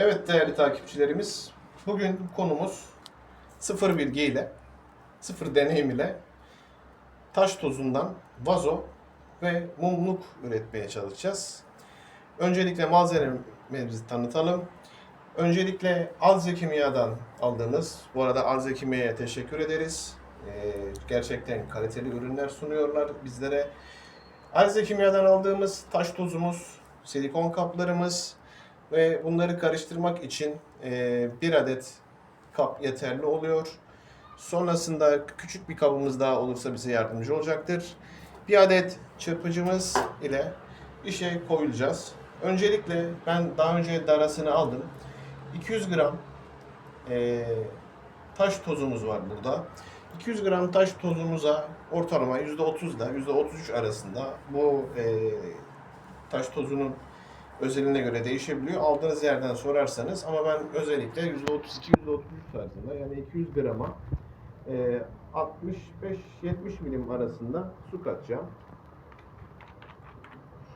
Evet değerli takipçilerimiz, bugün konumuz sıfır bilgi ile, sıfır deneyim ile taş tozundan vazo ve mumluk üretmeye çalışacağız. Öncelikle malzemelerimizi tanıtalım. Öncelikle Alze Kimya'dan aldığımız, bu arada Alze Kimya'ya teşekkür ederiz. Ee, gerçekten kaliteli ürünler sunuyorlar bizlere. Alze Kimya'dan aldığımız taş tozumuz, silikon kaplarımız, ve bunları karıştırmak için e, bir adet kap yeterli oluyor. Sonrasında küçük bir kabımız daha olursa bize yardımcı olacaktır. Bir adet çırpıcımız ile işe koyulacağız. Öncelikle ben daha önce darasını aldım. 200 gram e, taş tozumuz var burada. 200 gram taş tozumuza ortalama %30 ile %33 arasında bu e, taş tozunun özeline göre değişebiliyor. Aldığınız yerden sorarsanız ama ben özellikle %32-%33 tarzında yani 200 grama e, 65-70 milim arasında su katacağım.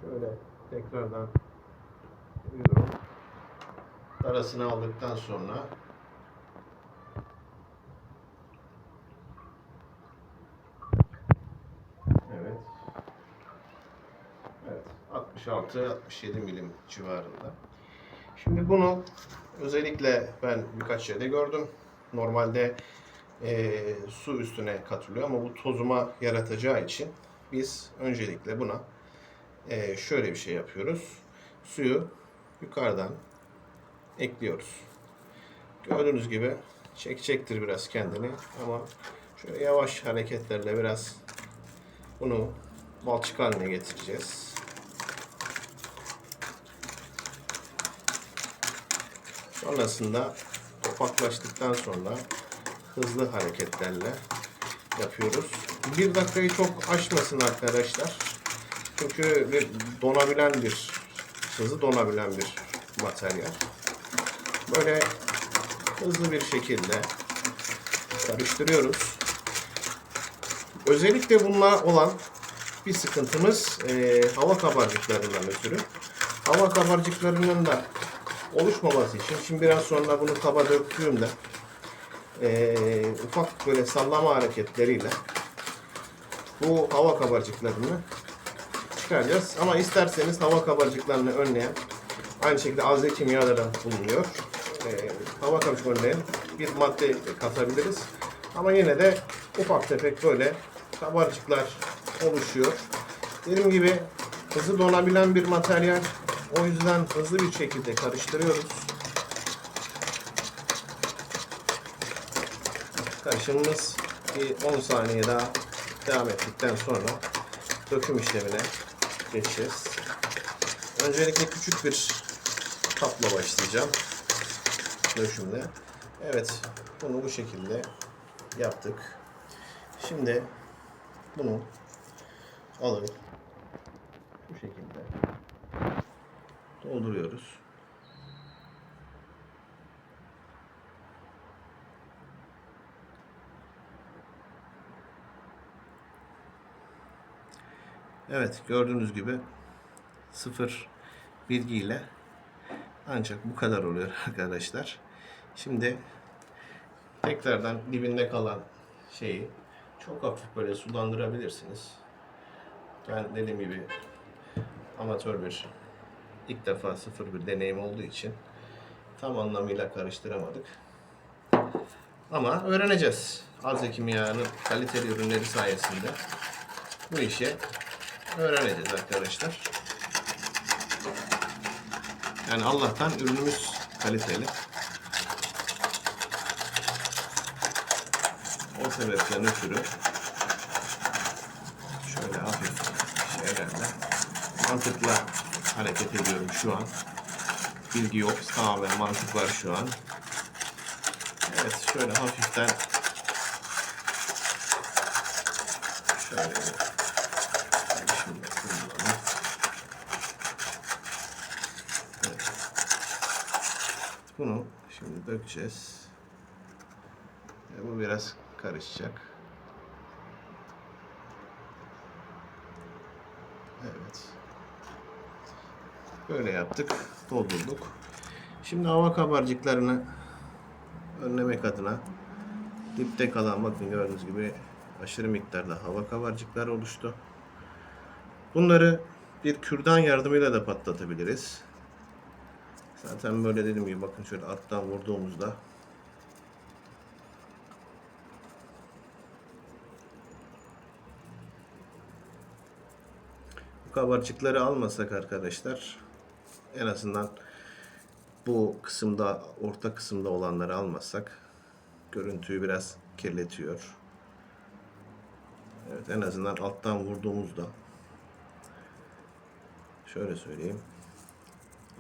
Şöyle tekrardan. Arasını aldıktan sonra Evet. Evet. 66-67 milim civarında. Şimdi bunu özellikle ben birkaç yerde gördüm. Normalde eee, su üstüne katılıyor ama bu tozuma yaratacağı için biz öncelikle buna eee, şöyle bir şey yapıyoruz. Suyu yukarıdan ekliyoruz. Gördüğünüz gibi çekecektir biraz kendini ama şöyle yavaş hareketlerle biraz bunu balçık haline getireceğiz. Sonrasında topaklaştıktan sonra hızlı hareketlerle yapıyoruz. Bir dakikayı çok aşmasın arkadaşlar. Çünkü bir donabilen bir, hızlı donabilen bir materyal. Böyle hızlı bir şekilde karıştırıyoruz. Özellikle bununla olan bir sıkıntımız e, hava kabarcıklarından ötürü. Hava kabarcıklarının da oluşmaması için şimdi biraz sonra bunu kaba döktüğümde e, ufak böyle sallama hareketleriyle bu hava kabarcıklarını çıkaracağız. Ama isterseniz hava kabarcıklarını önleyen aynı şekilde azle kimyalardan bulunuyor. E, hava kabarcık önleyen bir madde katabiliriz. Ama yine de ufak tefek böyle kabarcıklar oluşuyor. Dediğim gibi hızlı donabilen bir materyal. O yüzden hızlı bir şekilde karıştırıyoruz. Karışımımız bir 10 saniye daha devam ettikten sonra döküm işlemine geçeceğiz. Öncelikle küçük bir kapla başlayacağım. Döşümle. Evet, bunu bu şekilde yaptık. Şimdi bunu alıp bu şekilde dolduruyoruz. Evet gördüğünüz gibi sıfır bilgiyle ancak bu kadar oluyor arkadaşlar. Şimdi tekrardan dibinde kalan şeyi çok hafif böyle sulandırabilirsiniz. Ben dediğim gibi amatör bir ilk defa sıfır bir deneyim olduğu için tam anlamıyla karıştıramadık. Ama öğreneceğiz. Alze Kimya'nın kaliteli ürünleri sayesinde bu işi öğreneceğiz arkadaşlar. Yani Allah'tan ürünümüz kaliteli. O sebepten ötürü şöyle hafif şeylerle mantıkla hareket ediyorum şu an. Bilgi yok, tamamen mantık var şu an. Evet, şöyle hafiften şöyle şimdi. Bunu şimdi dökeceğiz. E, bu biraz karışacak. Evet. Böyle yaptık. Doldurduk. Şimdi hava kabarcıklarını önlemek adına dipte kalan bakın gördüğünüz gibi aşırı miktarda hava kabarcıkları oluştu. Bunları bir kürdan yardımıyla da patlatabiliriz. Zaten böyle dediğim gibi bakın şöyle alttan vurduğumuzda bu kabarcıkları almasak arkadaşlar en azından bu kısımda orta kısımda olanları almasak görüntüyü biraz kirletiyor. Evet en azından alttan vurduğumuzda şöyle söyleyeyim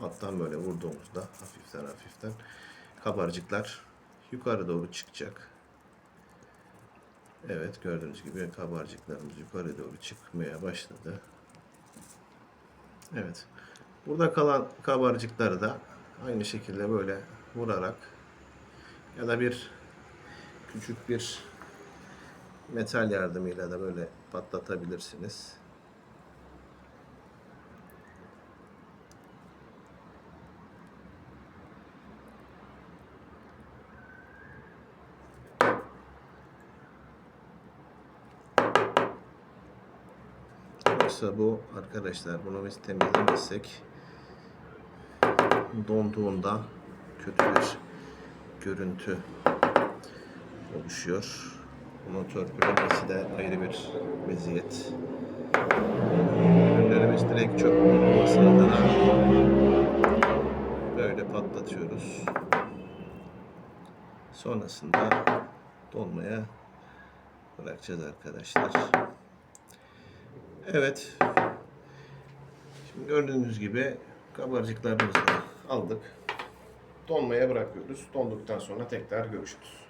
alttan böyle vurduğumuzda hafiften hafiften kabarcıklar yukarı doğru çıkacak. Evet gördüğünüz gibi kabarcıklarımız yukarı doğru çıkmaya başladı. Evet. Burada kalan kabarcıkları da aynı şekilde böyle vurarak ya da bir küçük bir metal yardımıyla da böyle patlatabilirsiniz. Yoksa bu arkadaşlar bunu biz temizlemezsek donduğunda kötü bir görüntü oluşuyor. Bunu törpülemesi de ayrı bir meziyet. Ürünlerimiz direkt çöp olması böyle patlatıyoruz. Sonrasında dolmaya bırakacağız arkadaşlar. Evet. Şimdi gördüğünüz gibi kabarcıklarımızı da aldık. Donmaya bırakıyoruz. Donduktan sonra tekrar görüşürüz.